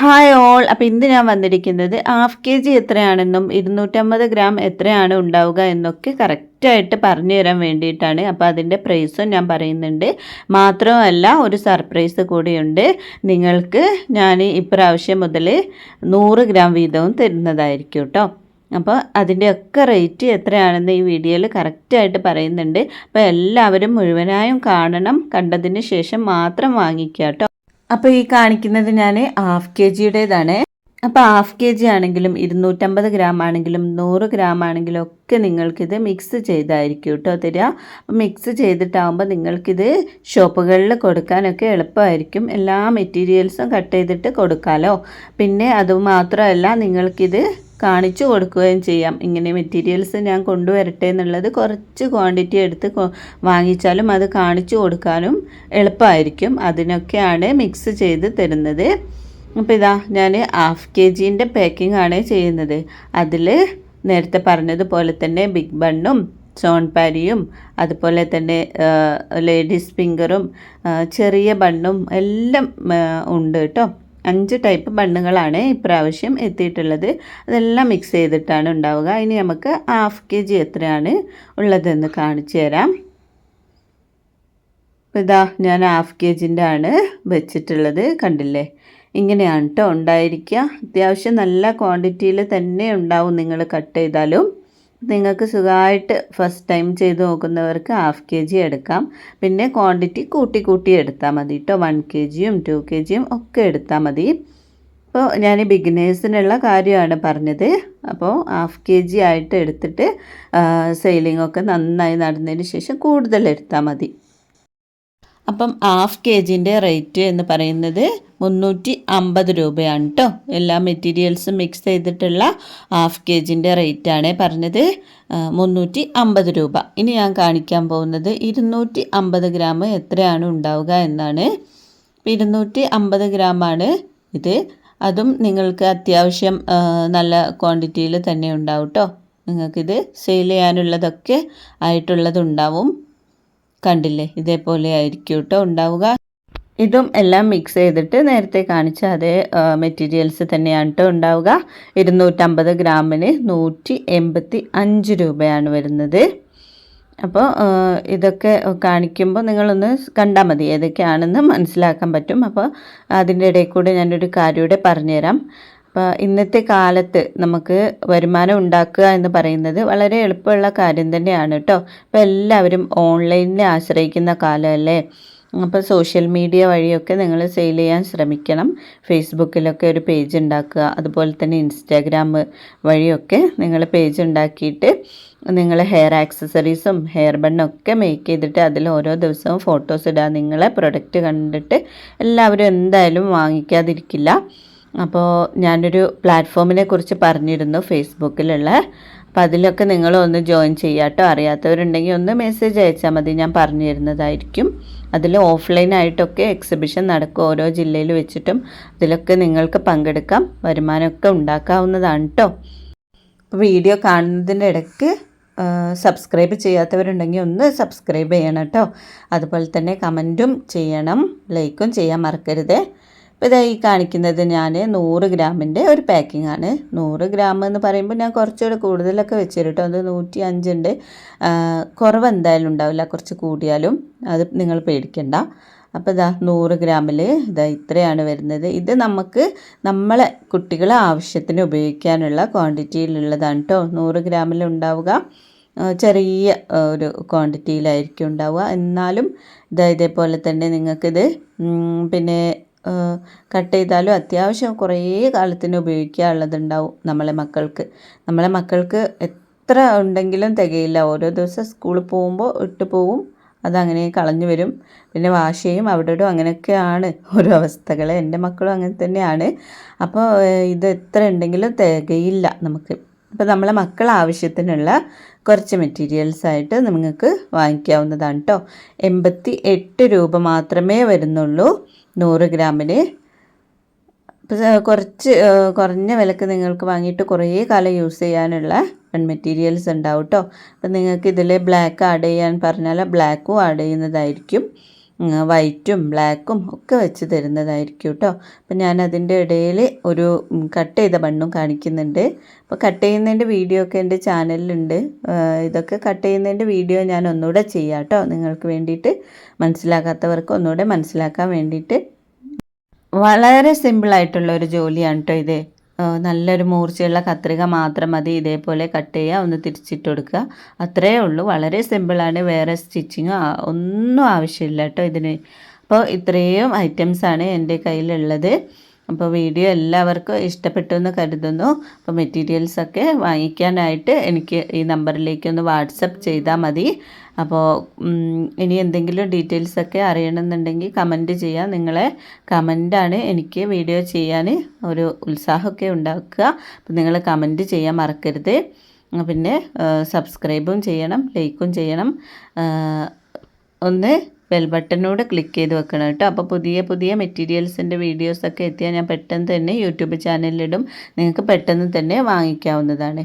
Hi all അപ്പോൾ ഇന്ന് ഞാൻ വന്നിരിക്കുന്നത് ഹാഫ് കെ ജി എത്രയാണെന്നും ഇരുന്നൂറ്റമ്പത് ഗ്രാം എത്രയാണ് ഉണ്ടാവുക എന്നൊക്കെ കറക്റ്റായിട്ട് പറഞ്ഞു തരാൻ വേണ്ടിയിട്ടാണ്. അപ്പോൾ അതിന്റെ പ്രൈസും ഞാൻ പറയുന്നുണ്ട്. മാത്രമല്ല ഒരു സർപ്രൈസ് കൂടിയുണ്ട്. നിങ്ങൾക്ക് ഞാൻ ഇപ്രാവശ്യം മുതൽ നൂറ് ഗ്രാം വീതവും തരുന്നതായിരിക്കും കേട്ടോ അപ്പോൾ അതിന്റെയൊക്കെ റേറ്റ് എത്രയാണെന്ന് ഈ വീഡിയോയിൽ കറക്റ്റായിട്ട് പറയുന്നുണ്ട്. അപ്പോൾ എല്ലാവരും മുഴുവനായും കാണണം. കണ്ടതിന് ശേഷം മാത്രം വാങ്ങിക്കുക കേട്ടോ അപ്പോൾ ഈ കാണിക്കുന്നത് ഞാൻ ഹാഫ് കെ ജിയുടേതാണ് അപ്പോൾ ഹാഫ് കെ ജി ആണെങ്കിലും ഇരുന്നൂറ്റമ്പത് ഗ്രാം ആണെങ്കിലും നൂറ് ഗ്രാം ആണെങ്കിലും ഒക്കെ നിങ്ങൾക്കിത് മിക്സ് ചെയ്തായിരിക്കും കേട്ടോ തരിക അപ്പം മിക്സ് ചെയ്തിട്ടാകുമ്പോൾ നിങ്ങൾക്കിത് ഷോപ്പുകളിൽ കൊടുക്കാനൊക്കെ എളുപ്പമായിരിക്കും. എല്ലാ മെറ്റീരിയൽസും കട്ട് ചെയ്തിട്ട് കൊടുക്കാമല്ലോ പിന്നെ അതുമാത്രമല്ല നിങ്ങൾക്കിത് കാണിച്ചു കൊടുക്കുകയും ചെയ്യാം. ഇങ്ങനെ മെറ്റീരിയൽസ് ഞാൻ കൊണ്ടുവരട്ടെ എന്നുള്ളത് കുറച്ച് ക്വാണ്ടിറ്റി എടുത്ത് വാങ്ങിച്ചാലും അത് കാണിച്ചു കൊടുക്കാനും എളുപ്പമായിരിക്കും. അതിനൊക്കെയാണ് മിക്സ് ചെയ്ത് തരുന്നത്. അപ്പോൾ ഇതാ ഞാൻ ഹാഫ് കെ ജീന്റെ പാക്കിംഗ് ആണ് ചെയ്യുന്നത്. അതിൽ നേരത്തെ പറഞ്ഞതുപോലെ തന്നെ ബിഗ് ബണ്ണും സോൺ പാരിയും അതുപോലെ തന്നെ ലേഡീസ് ഫിംഗറും ചെറിയ ബണ്ണും എല്ലാം ഉണ്ട് കേട്ടോ. അഞ്ച് ടൈപ്പ് ബണ്ണുകളാണ് ഇപ്രാവശ്യം എത്തിയിട്ടുള്ളത്. അതെല്ലാം മിക്സ് ചെയ്തിട്ടാണ് ഉണ്ടാവുക. ഇനി നമുക്ക് ഹാഫ് കെ ജി എത്രയാണ് ഉള്ളതെന്ന് കാണിച്ചു തരാം. ഇതാ ഞാൻ ഹാഫ് കെ ജിന്റെ ആണ് വെച്ചിട്ടുള്ളത്. കണ്ടില്ലേ? ഇങ്ങനെയാണ് കേട്ടോ ഉണ്ടായിരിക്കുക. അത്യാവശ്യം നല്ല ക്വാണ്ടിറ്റിയിൽ തന്നെ ഉണ്ടാവും നിങ്ങൾ കട്ട് ചെയ്താലും. നിങ്ങൾക്ക് സുഖമായിട്ട് ഫസ്റ്റ് ടൈം ചെയ്ത് നോക്കുന്നവർക്ക് ഹാഫ് കെ ജി എടുക്കാം. പിന്നെ ക്വാണ്ടിറ്റി കൂട്ടി കൂട്ടി എടുത്താൽ മതി കേട്ടോ വൺ കെ ജിയും ടു കെ ജിയും ഒക്കെ എടുത്താൽ മതി. അപ്പോൾ ഞാൻ ബിഗിനേഴ്സിനുള്ള കാര്യമാണ് പറഞ്ഞത്. അപ്പോൾ ഹാഫ് കെ ജി ആയിട്ട് എടുത്തിട്ട് സെയിലിംഗ് ഒക്കെ നന്നായി നടന്നതിന് ശേഷം കൂടുതൽ എടുത്താൽ മതി. അപ്പം ഹാഫ് കെ ജിന്റെ റേറ്റ് എന്ന് പറയുന്നത് മുന്നൂറ്റി അമ്പത് രൂപയാണ് കേട്ടോ എല്ലാ മെറ്റീരിയൽസും മിക്സ് ചെയ്തിട്ടുള്ള ഹാഫ് കെ ജിന്റെ റേറ്റാണ് പറഞ്ഞത്. മുന്നൂറ്റി അമ്പത് രൂപ. ഇനി ഞാൻ കാണിക്കാൻ പോകുന്നത് ഇരുന്നൂറ്റി അമ്പത് ഗ്രാം എത്രയാണ് ഉണ്ടാവുക എന്നാണ്. ഇരുന്നൂറ്റി അമ്പത് ഗ്രാമാണ് ഇത്. അതും നിങ്ങൾക്ക് അത്യാവശ്യം നല്ല ക്വാണ്ടിറ്റിയിൽ തന്നെ ഉണ്ടാവും കേട്ടോ നിങ്ങൾക്കിത് സെയിൽ ചെയ്യാനുള്ളതൊക്കെ ആയിട്ടുള്ളതുണ്ടാവും. കണ്ടില്ലേ? ഇതേപോലെ ആയിരിക്കും കേട്ടോ ഉണ്ടാവുക. ഇതും എല്ലാം മിക്സ് ചെയ്തിട്ട് നേരത്തെ കാണിച്ച അതേ മെറ്റീരിയൽസ് തന്നെയാണ് കേട്ടോ ഉണ്ടാവുക. ഇരുന്നൂറ്റമ്പത് ഗ്രാമിന് നൂറ്റി എൺപത്തി അഞ്ച് രൂപയാണ് വരുന്നത്. അപ്പോൾ ഇതൊക്കെ കാണിക്കുമ്പോൾ നിങ്ങളൊന്ന് കണ്ടാൽ മതി ഏതൊക്കെയാണെന്ന് മനസ്സിലാക്കാൻ പറ്റും. അപ്പോൾ അതിന്റെ ഇടയിൽ കൂടെ ഞാനൊരു കാര്യം കൂടെ പറഞ്ഞുതരാം. അപ്പോൾ ഇന്നത്തെ കാലത്ത് നമുക്ക് വരുമാനം ഉണ്ടാക്കുക എന്ന് പറയുന്നത് വളരെ എളുപ്പമുള്ള കാര്യം തന്നെയാണ് കേട്ടോ അപ്പോൾ എല്ലാവരും ഓൺലൈനിനെ ആശ്രയിക്കുന്ന കാലമല്ലേ അപ്പോൾ സോഷ്യൽ മീഡിയ വഴിയൊക്കെ നിങ്ങൾ സെയിൽ ചെയ്യാൻ ശ്രമിക്കണം. ഫേസ്ബുക്കിലൊക്കെ ഒരു പേജ് ഉണ്ടാക്കുക. അതുപോലെ തന്നെ ഇൻസ്റ്റാഗ്രാം വഴിയൊക്കെ നിങ്ങൾ പേജ് ഉണ്ടാക്കിയിട്ട് നിങ്ങൾ ഹെയർ ആക്സസറീസും ഹെയർ ബണ്ണൊക്കെ മേക്ക് ചെയ്തിട്ട് അതിൽ ഓരോ ദിവസവും ഫോട്ടോസ് ഇടുക നിങ്ങളെ പ്രൊഡക്റ്റ് കണ്ടിട്ട് എല്ലാവരും എന്തായാലും വാങ്ങിക്കാതിരിക്കില്ല. അപ്പോൾ ഞാനൊരു പ്ലാറ്റ്ഫോമിനെ കുറിച്ച് പറഞ്ഞിരുന്നു ഫേസ്ബുക്കിലുള്ള അപ്പോൾ അതിലൊക്കെ നിങ്ങൾ ഒന്ന് ജോയിൻ ചെയ്യാട്ടോ അറിയാത്തവരുണ്ടെങ്കിൽ ഒന്ന് മെസ്സേജ് അയച്ചാൽ മതി ഞാൻ പറഞ്ഞു തരുന്നതായിരിക്കും അതിൽ ഓഫ്ലൈനായിട്ടൊക്കെ എക്സിബിഷൻ നടക്കും ഓരോ ജില്ലയിൽ വെച്ചിട്ടും. അതിലൊക്കെ നിങ്ങൾക്ക് പങ്കെടുക്കാം വരുമാനമൊക്കെ ഉണ്ടാക്കാവുന്നതാണ് കേട്ടോ വീഡിയോ കാണുന്നതിന്റെ ഇടയ്ക്ക് സബ്സ്ക്രൈബ് ചെയ്യാത്തവരുണ്ടെങ്കിൽ ഒന്ന് സബ്സ്ക്രൈബ് ചെയ്യണം കേട്ടോ അതുപോലെ തന്നെ കമന്റും ചെയ്യണം ലൈക്കും ചെയ്യാൻ മറക്കരുത്. അപ്പോൾ ഇതായി കാണിക്കുന്നത് ഞാൻ നൂറ് ഗ്രാമിന്റെ ഒരു പാക്കിംഗ് ആണ്. നൂറ് ഗ്രാം എന്ന് പറയുമ്പോൾ ഞാൻ കുറച്ചുകൂടെ കൂടുതലൊക്കെ വെച്ചിട്ടോ അത് നൂറ്റി അഞ്ചുണ്ട് കുറവ് എന്തായാലും ഉണ്ടാവില്ല. കുറച്ച് കൂടിയാലും അത് നിങ്ങൾ പേടിക്കണ്ട. അപ്പോൾ ഇതാ നൂറ് ഗ്രാമിൽ ഇതാ ഇത്രയാണ് വരുന്നത്. ഇത് നമുക്ക് നമ്മളെ കുട്ടികളെ ആവശ്യത്തിന് ഉപയോഗിക്കാനുള്ള ക്വാണ്ടിറ്റിയിലുള്ളതാണ് കേട്ടോ. നൂറ് ഗ്രാമിൽ ഉണ്ടാവുക ചെറിയ ഒരു ക്വാണ്ടിറ്റിയിലായിരിക്കും ഉണ്ടാവുക. എന്നാലും ഇതാ ഇതേപോലെ തന്നെ നിങ്ങൾക്കിത് പിന്നെ കട്ട് ചെയ്താലും അത്യാവശ്യം കുറേ കാലത്തിന് ഉപയോഗിക്കാനുള്ളതുണ്ടാവും നമ്മളെ മക്കൾക്ക്. നമ്മളെ മക്കൾക്ക് എത്ര ഉണ്ടെങ്കിലും തികയില്ല. ഓരോ ദിവസം സ്കൂളിൽ പോകുമ്പോൾ ഇട്ട് പോവും അതങ്ങനെ കളഞ്ഞു വരും. പിന്നെ വാഷ് ചെയ്യും അവിടെ ഇടും അങ്ങനെയൊക്കെയാണ് ഓരോ അവസ്ഥകൾ എന്റെ മക്കളും അങ്ങനെ തന്നെയാണ്. അപ്പോൾ ഇത് എത്ര ഉണ്ടെങ്കിലും തികയില്ല നമുക്ക്. അപ്പോൾ നമ്മളെ മക്കൾ ആവശ്യത്തിനുള്ള കുറച്ച് മെറ്റീരിയൽസ് ആയിട്ട് നിങ്ങൾക്ക് വാങ്ങിക്കാവുന്നതാണ് കേട്ടോ എൺപത്തി എട്ട് രൂപ മാത്രമേ വരുന്നുള്ളൂ. നൂറ് ഗ്രാമിന് കുറച്ച് കുറഞ്ഞ വിലക്ക് നിങ്ങൾക്ക് വാങ്ങിയിട്ട് കുറേ കാലം യൂസ് ചെയ്യാനുള്ള മെറ്റീരിയൽസ് ഉണ്ടാവും കേട്ടോ അപ്പം നിങ്ങൾക്ക് ഇതിൽ ബ്ലാക്ക് ആഡ് ചെയ്യാൻ പറഞ്ഞാൽ ബ്ലാക്കും ആഡ് ചെയ്യുന്നതായിരിക്കും. വൈറ്റും ബ്ലാക്കും ഒക്കെ വെച്ച് തരുന്നതായിരിക്കും കേട്ടോ അപ്പം ഞാൻ അതിന്റെ ഇടയിൽ ഒരു കട്ട് ചെയ്ത ബണ്ണും കാണിക്കുന്നുണ്ട്. അപ്പോൾ കട്ട് ചെയ്യുന്നതിന്റെ വീഡിയോ ഒക്കെ എന്റെ ചാനലിലുണ്ട്. ഇതൊക്കെ കട്ട് ചെയ്യുന്നതിന്റെ വീഡിയോ ഞാൻ ഒന്നുകൂടെ ചെയ്യാം കേട്ടോ നിങ്ങൾക്ക് വേണ്ടിയിട്ട് മനസ്സിലാക്കാത്തവർക്ക് ഒന്നുകൂടെ മനസ്സിലാക്കാൻ വേണ്ടിയിട്ട്. വളരെ സിമ്പിളായിട്ടുള്ള ഒരു ജോലിയാണ് കേട്ടോ ഇത്. നല്ലൊരു മൂർച്ചയുള്ള കത്രിക മാത്രം മതി. ഇതേപോലെ കട്ട് ചെയ്യുക ഒന്ന് തിരിച്ചിട്ട് കൊടുക്കുക. അത്രയേ ഉള്ളൂ. വളരെ സിമ്പിളാണ് വേറെ സ്റ്റിച്ചിങ്ങോ ഒന്നും ആവശ്യമില്ല കേട്ടോ ഇതിന്. അപ്പോൾ ഇത്രയും ഐറ്റംസാണ് എന്റെ കയ്യിലുള്ളത്. അപ്പോൾ വീഡിയോ എല്ലാവർക്കും ഇഷ്ടപ്പെട്ടു എന്ന് കരുതുന്നു അപ്പോൾ മെറ്റീരിയൽസൊക്കെ വാങ്ങിക്കാനായിട്ട് എനിക്ക് ഈ നമ്പറിലേക്ക് ഒന്ന് വാട്സപ്പ് ചെയ്താൽ മതി അപ്പോൾ ഇനി എന്തെങ്കിലും ഡീറ്റെയിൽസൊക്കെ അറിയണമെന്നുണ്ടെങ്കിൽ കമന്റ് ചെയ്യാം. നിങ്ങളെ കമന്റാണ് എനിക്ക് വീഡിയോ ചെയ്യാൻ ഒരു ഉത്സാഹമൊക്കെ ഉണ്ടാക്കുക. അപ്പോൾ നിങ്ങൾ കമന്റ് ചെയ്യാൻ മറക്കരുത്. പിന്നെ സബ്സ്ക്രൈബും ചെയ്യണം ലൈക്കും ചെയ്യണം. ഒന്ന് ബെൽ ബട്ടനോട് ക്ലിക്ക് ചെയ്ത് വെക്കണം കേട്ടോ. അപ്പോൾ പുതിയ പുതിയ മെറ്റീരിയൽസിന്റെ വീഡിയോസൊക്കെ എത്തിയാൽ ഞാൻ പെട്ടെന്ന് തന്നെ യൂട്യൂബ് ചാനലിലിടും നിങ്ങൾക്ക് പെട്ടെന്ന് തന്നെ വാങ്ങിക്കാവുന്നതാണ്.